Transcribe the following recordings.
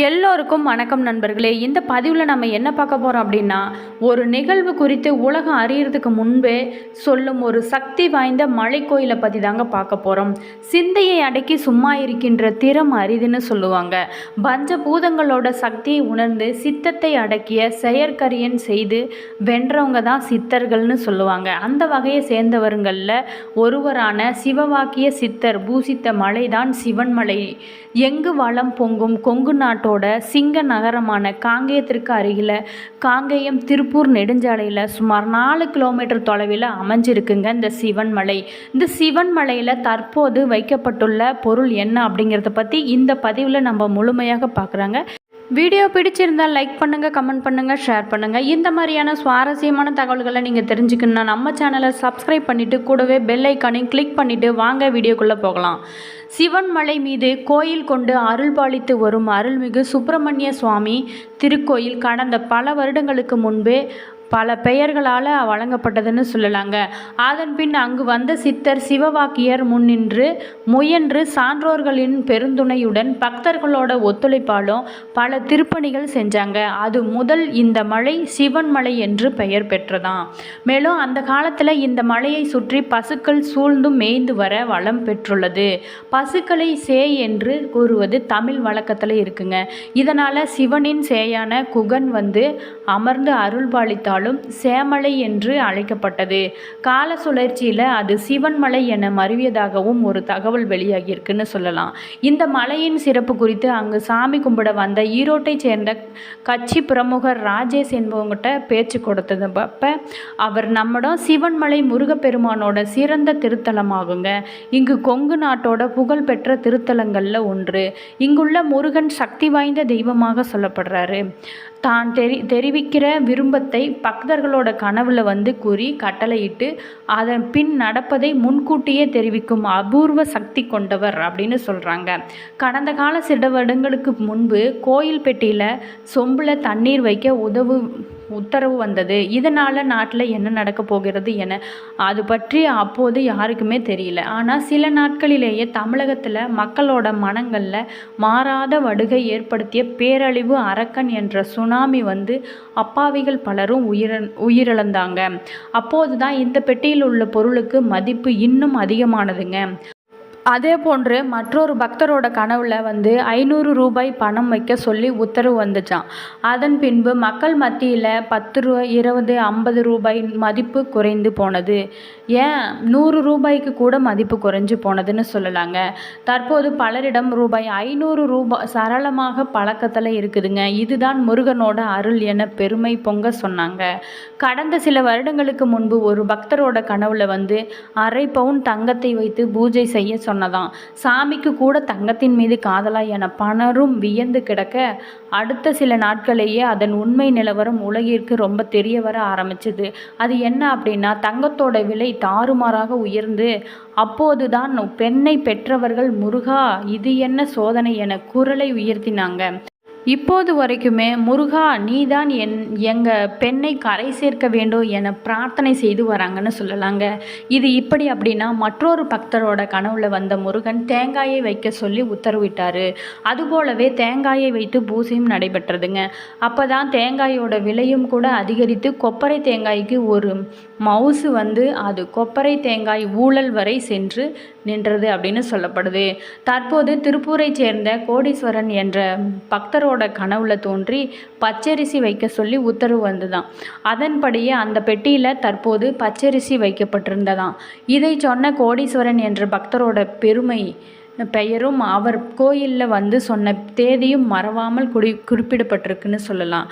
எல்லோருக்கும் வணக்கம் நண்பர்களே. இந்த பதிவில் நம்ம என்ன பார்க்க போகிறோம் அப்படின்னா ஒரு நிகழ்வு குறித்து உலகம் அறியறதுக்கு முன்பே சொல்லும் ஒரு சக்தி வாய்ந்த மலைக்கோயிலை பற்றி தாங்க பார்க்க போகிறோம் சிந்தையை அடக்கி சும்மா இருக்கின்ற திறம் அரிதுன்னு சொல்லுவாங்க. பஞ்ச பூதங்களோட சக்தியை உணர்ந்து சித்தத்தை அடக்கிய செயற்கரியன் செய்து வென்றவங்க தான் சித்தர்கள்னு சொல்லுவாங்க. அந்த வகையை சேர்ந்தவர்களில் ஒருவரான சிவவாக்கிய சித்தர் பூசித்த மலைதான் சிவன்மலை எங்கு வளம் பொங்கும் கொங்கு நாட்டோட சிங்க நகரமான காங்கேயத்திற்கு அருகில் காங்கேயம் திருப்பூர் நெடுஞ்சாலையில் சுமார் நாலு கிலோமீட்டர் தொலைவில் அமைஞ்சிருக்குங்க இந்த சிவன்மலை இந்த சிவன்மலையில் தற்போது வைக்கப்பட்டுள்ள பொருள் என்ன அப்படிங்கிறத பற்றி இந்த பதிவில் நம்ம முழுமையாக பார்க்குறாங்க. வீடியோ பிடிச்சிருந்தால் லைக் பண்ணுங்கள் கமெண்ட் பண்ணுங்கள் ஷேர் பண்ணுங்கள் இந்த மாதிரியான சுவாரஸ்யமான தகவல்களை நீங்கள் தெரிஞ்சுக்கணுன்னா நம்ம சேனலை சப்ஸ்கிரைப் பண்ணிவிட்டு கூடவே பெல் ஐக்கானையும் கிளிக் பண்ணிவிட்டு வாங்க வீடியோக்குள்ளே போகலாம். சிவன்மலை மீது கோயில் கொண்டு அருள்பாலித்து வரும் அருள்மிகு சுப்பிரமணிய சுவாமி திருக்கோயில் கடந்த பல வருடங்களுக்கு முன்பே பல பெயர்களால் வழங்கப்பட்டதுன்னு சொல்லலாங்க. அதன் பின் அங்கு வந்த சித்தர் சிவவாக்கியர் முன்னின்று முயன்று சான்றோர்களின் பெருந்துணையுடன் பக்தர்களோட ஒத்துழைப்பாலும் பல திருப்பணிகள் செஞ்சாங்க. அது முதல் இந்த மலை சிவன் மலை என்று பெயர் பெற்றதாம். மேலும் அந்த காலத்தில் இந்த மலையை சுற்றி பசுக்கள் சூழ்ந்து மேய்ந்து வர வளம் பெற்றுள்ளது. பசுக்களை சேய் என்று கூறுவது தமிழ் வழக்கத்தில் இருக்குங்க. இதனால் சிவனின் சேயான குகன் வந்து அமர்ந்து அருள்பாலித்தாலும் சேமலை என்று அழைக்கப்பட்டது. கால சுழற்சியில் அது சிவன்மலை என மருவியதாகவும் ஒரு தகவல் வெளியாகியிருக்குன்னு சொல்லலாம். இந்த மலையின் சிறப்பு குறித்து அங்கு சாமி கும்பிட வந்த ஈரோட்டைச் சேர்ந்த கட்சி பிரமுகர் ராஜேஷ் என்பவங்ககிட்ட பேச்சு கொடுத்தது அப்போ அவர் நம்மிடம் சிவன்மலை முருகப்பெருமானோட சிறந்த திருத்தலமாகுங்க. இங்கு கொங்கு நாட்டோட புகழ்பெற்ற திருத்தலங்களில் ஒன்று. இங்குள்ள முருகன் சக்தி வாய்ந்த தெய்வமாக சொல்லப்படுறாரு. தான் தெரி தெரிவிக்கிற விருப்பத்தை பக்தர்களோட கனவுல வந்து கூறி கட்டளையிட்டு அதன் பின் நடப்பதை முன்கூட்டியே தெரிவிக்கும் அபூர்வ சக்தி கொண்டவர் அப்படின்னு சொல்கிறாங்க கடந்த கால சில வருடங்களுக்கு முன்பு கோயில் பெட்டியில் சொம்பில் தண்ணீர் வைக்க உதவு உத்தரவு வந்தது. இதனால் நாட்டில் என்ன நடக்க போகிறது என அது பற்றி அப்போது யாருக்குமே தெரியல. ஆனால் சில நாட்களிலேயே தமிழகத்தில் மக்களோட மனங்களில் மாறாத வடுகை ஏற்படுத்திய பேரழிவு அரக்கன் என்ற சுனாமி வந்து அப்பாவிகள் பலரும் உயிர உயிரிழந்தாங்க. அப்போது தான் இந்த பெட்டியில் உள்ள பொருளுக்கு மதிப்பு இன்னும் அதிகமானதுங்க. அதே போன்று மற்றொரு பக்தரோட கனவுல வந்து ஐநூறு ரூபாய் பணம் வைக்க சொல்லி உத்தரவு வந்துச்சான் அதன் பின்பு மக்கள் மத்தியில் பத்து ரூபா இருபது ஐம்பது ரூபாய் மதிப்பு குறைந்து போனது. ஏன்? நூறு ரூபாய்க்கு கூட மதிப்பு குறைஞ்சு போனதுன்னு சொல்லலாங்க. தற்போது பலரிடம் ரூபாய் ஐநூறு ரூபாய் சரளமாக பழக்கத்தில் இருக்குதுங்க. இதுதான் முருகனோட அருள் என பெருமை பொங்க சொன்னாங்க. கடந்த சில வருடங்களுக்கு முன்பு ஒரு பக்தரோட கனவுல வந்து அரை பவுன் தங்கத்தை வைத்து பூஜை செய்ய சொன்னதாம். சாமிக்கு கூட தங்கத்தின் மீது காதலா என பணரும் வியந்து கிடக்க அடுத்த சில நாட்களேயே அதன் உண்மை நிலவரம் உலகிற்கு ரொம்ப தெரிய வர ஆரம்பிச்சது. அது என்ன அப்படின்னா தங்கத்தோட விலை தாறுமாறாக உயர்ந்து அப்போதுதான் பெண்ணை பெற்றவர்கள் முருகா இது என்ன சோதனை என குரலை உயர்த்தினாங்க. இப்போது வரைக்குமே முருகா நீதான் என் எங்கள் பெண்ணை கரை சேர்க்க வேண்டும் என பிரார்த்தனை செய்து வராங்கன்னு சொல்லலாங்க. இது இப்படி அப்படின்னா மற்றொரு பக்தரோட கனவுல வந்த முருகன் தேங்காயை வைக்க சொல்லி உத்தரவிட்டார். அதுபோலவே தேங்காயை வைத்து பூசையும் நடைபெற்றதுங்க. அப்போ தான் தேங்காயோட விலையும் கூட அதிகரித்து கொப்பரை தேங்காய்க்கு ஒரு மவுசு வந்து அது கொப்பரை தேங்காய் ஊழல் வரை சென்று நின்றது அப்படின்னு சொல்லப்படுது. தற்போது திருப்பூரை சேர்ந்த கோடீஸ்வரன் என்ற பக்தரோட கனவுல தோன்றி பச்சரிசி வைக்க சொல்லி உத்தரவு வந்துதான் அதன்படியே அந்த பெட்டியில் தற்போது பச்சரிசி வைக்கப்பட்டிருந்ததாம். இதை சொன்ன கோடீஸ்வரன் என்ற பக்தரோட பெருமை பெயரும் அவர் கோயிலில் வந்து சொன்ன தேதியும் மறவாமல் குடி குறிப்பிடப்பட்டிருக்குன்னு சொல்லலாம்.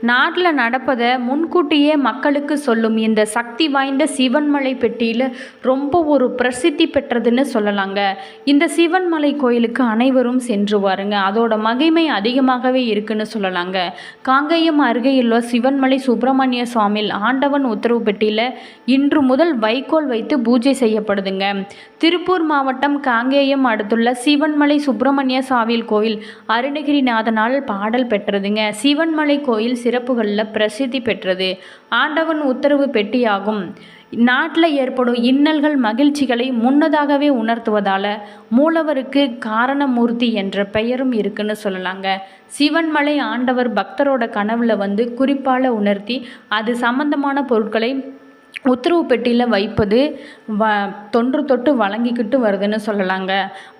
நாட்டில் நடப்பதை முன்கூட்டியே மக்களுக்கு சொல்லும். இந்த சக்தி வாய்ந்த சிவன்மலை பெட்டியில் ரொம்ப ஒரு பிரசித்தி பெற்றதுன்னு சொல்லலாங்க. இந்த சிவன்மலை கோயிலுக்கு அனைவரும் சென்று வாருங்க. அதோட மகிமை அதிகமாகவே இருக்குன்னு சொல்லலாங்க. காங்கேயம் அருகேயுள்ள சிவன்மலை சுப்பிரமணிய சுவாமியில் ஆண்டவன் உத்தரவு பெட்டியில் இன்று முதல் வைக்கோல் வைத்து பூஜை செய்யப்படுதுங்க. திருப்பூர் மாவட்டம் காங்கேயம் அடுத்துள்ள சிவன்மலை சுப்பிரமணிய சுவாமியில் கோயில் அருணகிரிநாதனால் பாடல் பெற்றதுங்க. சிவன்மலை கோயில் சிறப்புகளில் பிரசித்தி பெற்றது. ஆண்டவன் உத்தரவு பெட்டியாகும். நாட்டில் ஏற்படும் இன்னல்கள் மகிழ்ச்சிகளை முன்னதாகவே உணர்த்துவதால் மூலவருக்கு காரணமூர்த்தி என்ற பெயரும் இருக்குன்னு சொல்லலாங்க. சிவன்மலை ஆண்டவர் பக்தரோட கனவுல வந்து குறிப்பால் உணர்த்தி அது சம்பந்தமான பொருட்களை உத்தரவு பெட்டியில் வைப்பது வ தொன்று தொட்டு வழங்கிக்கிட்டு வருதுன்னு சொல்லலாங்க.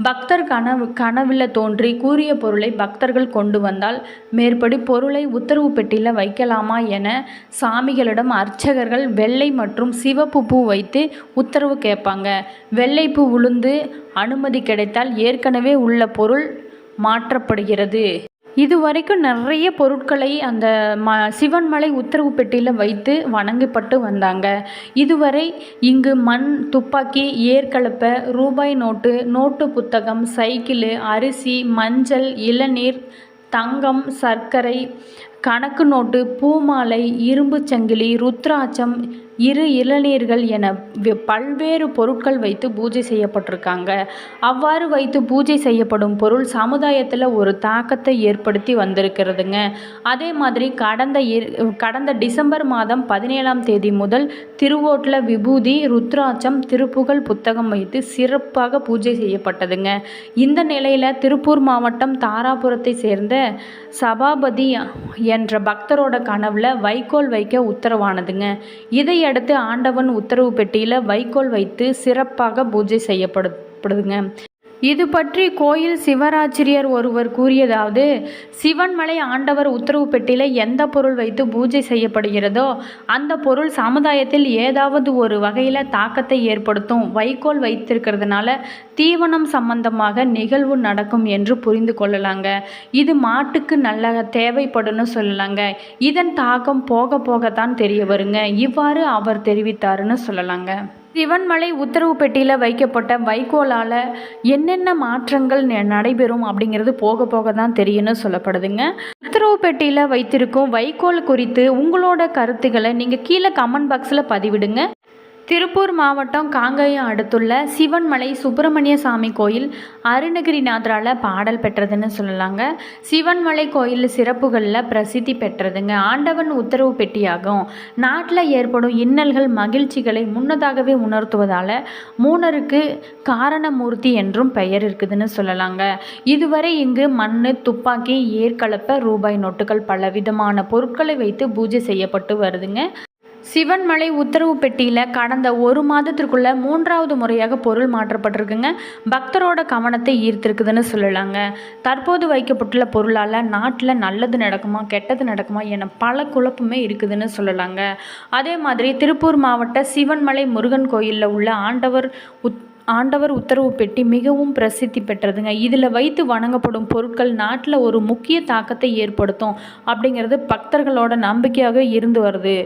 பக்தர் கனவு கனவில் தோன்றி கூறிய பொருளை பக்தர்கள் கொண்டு வந்தால் மேற்படி பொருளை உத்தரவு பெட்டியில் வைக்கலாமா என சாமிகளிடம் அர்ச்சகர்கள் வெள்ளை மற்றும் சிவப்பு பூ வைத்து உத்தரவு கேட்பாங்க. வெள்ளைப்பூ உளுந்து அனுமதி கிடைத்தால் ஏற்கனவே உள்ள பொருள் மாற்றப்படுகிறது. இது வரைக்கும் நிறைய பொருட்களை அந்த ம சிவன்மலை உத்தரவு பெட்டியில் வைத்து வணங்கப்பட்டு வந்தாங்க. இதுவரை இங்கு மண் துப்பாக்கி ஏற்கலப்பை ரூபாய் நோட்டு நோட்டு புத்தகம் சைக்கிளு அரிசி மஞ்சள் இளநீர் தங்கம் சர்க்கரை கணக்கு நோட்டு பூமாலை இரும்பு சங்கிலி ருத்ராட்சம் இரு இளநீர்கள் என பல்வேறு பொருட்கள் வைத்து பூஜை செய்யப்பட்டிருக்காங்க. அவ்வாறு வைத்து பூஜை செய்யப்படும் பொருள் சமுதாயத்தில் ஒரு தாக்கத்தை ஏற்படுத்தி வந்திருக்கிறதுங்க. அதே மாதிரி கடந்த கடந்த டிசம்பர் மாதம் பதினேழாம் தேதி முதல் திருவோட்டில் விபூதி ருத்ராட்சம் திருப்புகழ் புத்தகம் வைத்து சிறப்பாக பூஜை செய்யப்பட்டதுங்க. இந்த நிலையில் திருப்பூர் மாவட்டம் தாராபுரத்தை சேர்ந்த சபாபதி என்ற பக்தரோட கனவில் வைக்கோல் வைக்க உத்தரவானதுங்க. அடுத்து ஆண்டவன் உத்தரவு பெட்டியில் வைக்கோல் வைத்து சிறப்பாக பூஜை செய்யப்படுதுங்க இது பற்றி கோயில் சிவராச்சிரியர் ஒருவர் கூறியதாவது சிவன்மலை ஆண்டவர் உத்தரவு பெட்டியில் எந்த பொருள் வைத்து பூஜை செய்யப்படுகிறதோ அந்த பொருள் சமுதாயத்தில் ஏதாவது ஒரு வகையில் தாக்கத்தை ஏற்படுத்தும் வைக்கோல் வைத்திருக்கிறதுனால தீவனம் சம்பந்தமாக நிகழ்வு நடக்கும் என்று புரிந்து கொள்ளலாங்க. இது மாட்டுக்கு நல்ல தேவைப்படும்னு சொல்லலாங்க. இதன் தாக்கம் போக போக தான் தெரிய வருங்க. இவ்வாறு அவர் தெரிவித்தாருன்னு சொல்லலாங்க. சிவன்மலை உத்தரவு பெட்டியில் வைக்கப்பட்ட வைக்கோலால் என்னென்ன மாற்றங்கள் நடைபெறும் அப்படிங்கிறது போக போக தான் தெரியும்னு சொல்லப்படுதுங்க. உத்தரவு பெட்டியில் வைத்திருக்கும் வைக்கோல் குறித்து உங்களோட கருத்துக்களை நீங்கள் கீழே கமெண்ட் பாக்ஸில் பதிவிடுங்க. திருப்பூர் மாவட்டம் காங்கயம் அடுத்துள்ள சிவன்மலை சுப்பிரமணிய சாமி கோயில் அருணகிரிநாதரால் பாடல் பெற்றதுன்னு சொல்லலாங்க. சிவன்மலை கோயில் சிறப்புகளில் பிரசித்தி பெற்றதுங்க. ஆண்டவன் உத்தரவு பெட்டியாகும். நாட்டில் ஏற்படும் இன்னல்கள் மகிழ்ச்சிகளை முன்னதாகவே உணர்த்துவதால் மூணருக்கு காரணமூர்த்தி என்றும் பெயர் இருக்குதுன்னு சொல்லலாங்க. இதுவரை இங்கு மண் துப்பாக்கி ஏற்கலப்ப ரூபாய் நோட்டுகள் பலவிதமான பொருட்களை வைத்து பூஜை செய்யப்பட்டு வருதுங்க. சிவன்மலை உத்தரவு பெட்டியில் கடந்த ஒரு மாதத்திற்குள்ள மூன்றாவது முறையாக பொருள் மாற்றப்பட்டிருக்குங்க. பக்தரோட கவனத்தை ஈர்த்திருக்குதுன்னு சொல்லலாங்க. தற்போது வைக்கப்பட்டுள்ள பொருளால் நாட்டில் நல்லது நடக்குமா கெட்டது நடக்குமா என பல குழப்பமே இருக்குதுன்னு சொல்லலாங்க. அதே மாதிரி திருப்பூர் மாவட்ட சிவன்மலை முருகன் கோயிலில் உள்ள ஆண்டவர் உத் ஆண்டவர் உத்தரவு பெட்டி மிகவும் பிரசித்தி பெற்றதுங்க. இதில் வைத்து வணங்கப்படும் பொருட்கள் நாட்டில் ஒரு முக்கிய தாக்கத்தை ஏற்படுத்தும் அப்படிங்கிறது பக்தர்களோட நம்பிக்கையாக இருந்து வருது.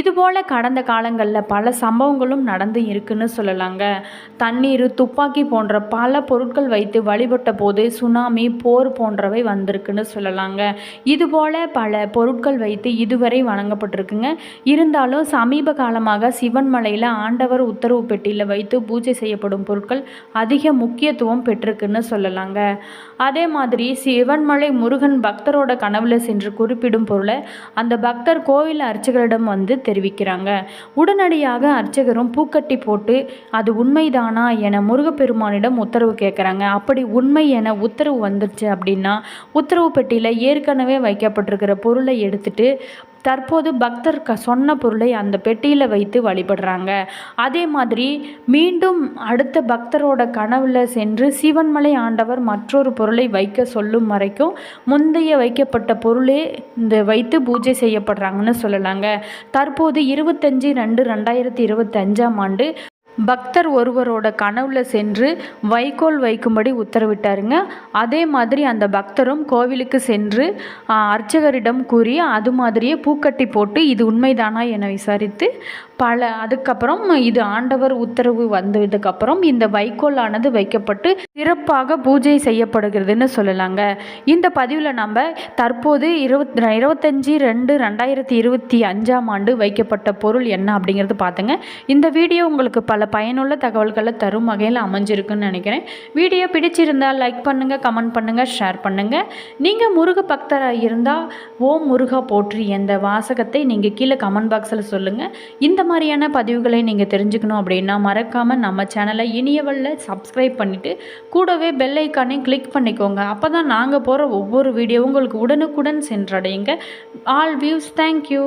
இதுபோல் கடந்த காலங்களில் பல சம்பவங்களும் நடந்து இருக்குன்னு சொல்லலாங்க. தண்ணீர் துப்பாக்கி போன்ற பல பொருட்கள் வைத்து வழிபட்ட போது சுனாமி போர் போன்றவை வந்திருக்குன்னு சொல்லலாங்க. இதுபோல் பல பொருட்கள் வைத்து இதுவரை வணங்கப்பட்டிருக்குங்க. இருந்தாலும் சமீப காலமாக சிவன்மலையில் ஆண்டவர் உத்தரவு பெட்டியில் வைத்து பூஜை செய்யப்படும் பொருட்கள் அதிக முக்கியத்துவம் பெற்றிருக்குன்னு சொல்லலாங்க. அதே மாதிரி சிவன்மலை முருகன் பக்தரோட கனவுல சென்று குறிப்பிடும் பொருளை அந்த பக்தர் கோவில் அர்ச்சகரிடம் வந்து தெரிவிக்கிறாங்க. உடனடியாக அர்ச்சகரும் பூக்கட்டி போட்டு அது உண்மைதானா? என முருகப்பெருமானிடம் உத்தரவு கேட்குறாங்க. அப்படி உண்மை என உத்தரவு வந்துருச்சு அப்படின்னா உத்தரவு பெட்டியில் ஏற்கனவே வைக்கப்பட்டிருக்கிற பொருளை எடுத்துட்டு தற்போது பக்தர் க சொன்ன பொருளை அந்த பெட்டியில் வைத்து வழிபடுறாங்க. அதே மாதிரி மீண்டும் அடுத்த பக்தரோட கனவில் சென்று சிவன்மலை ஆண்டவர் மற்றொரு பொருளை வைக்க சொல்லும் வரைக்கும் முந்தைய வைக்கப்பட்ட பொருளே இந்த வைத்து பூஜை செய்யப்படுறாங்கன்னு சொல்லலாங்க. தற்போது இருபத்தஞ்சி ரெண்டு ரெண்டாயிரத்தி இருபத்தஞ்சாம் ஆண்டு பக்தர் ஒருவரோட கனவுல சென்று வைக்கோல் வைக்கும்படி உத்தரவிட்டாருங்க. அதே மாதிரி அந்த பக்தரும் கோவிலுக்கு சென்று அர்ச்சகரிடம் கூறி அது மாதிரியே பூக்கட்டி போட்டு இது உண்மைதானா? என விசாரித்து பல அதுக்கப்புறம் இது ஆண்டவர் உத்தரவு வந்ததுக்கப்புறம் இந்த வைக்கோலானது வைக்கப்பட்டு சிறப்பாக பூஜை செய்யப்படுகிறதுன்னு சொல்லலாங்க. இந்த பதிவில் நம்ம தற்போது இருபத் இருபத்தஞ்சி ரெண்டு ரெண்டாயிரத்தி இருபத்தி அஞ்சாம் ஆண்டு வைக்கப்பட்ட பொருள் என்ன அப்படிங்கிறது பார்த்துங்க. இந்த வீடியோ உங்களுக்கு பல பயனுள்ள தகவல்களை தரும் வகையில் அமைஞ்சிருக்குன்னு நினைக்கிறேன். வீடியோ பிடிச்சிருந்தால் லைக் பண்ணுங்கள் கமெண்ட் பண்ணுங்கள் ஷேர் பண்ணுங்கள் நீங்கள் முருக பக்தராக இருந்தால் ஓம் முருகா போற்றி என்ற வாசகத்தை நீங்கள் கீழே கமெண்ட் பாக்ஸில் சொல்லுங்கள் இந்த மாதிரியான பதிவுகளை நீங்கள் தெரிஞ்சுக்கணும் அப்படின்னா மறக்காமல் நம்ம சேனலை இனியவளில் சப்ஸ்கிரைப் பண்ணிவிட்டு கூடவே பெல் ஐக்கானையும் கிளிக் பண்ணிக்கோங்க. அப்போ தான் நாங்கள் போகிற ஒவ்வொரு வீடியோ உங்களுக்கு உடனுக்குடன் சென்றடையுங்க. All views thank you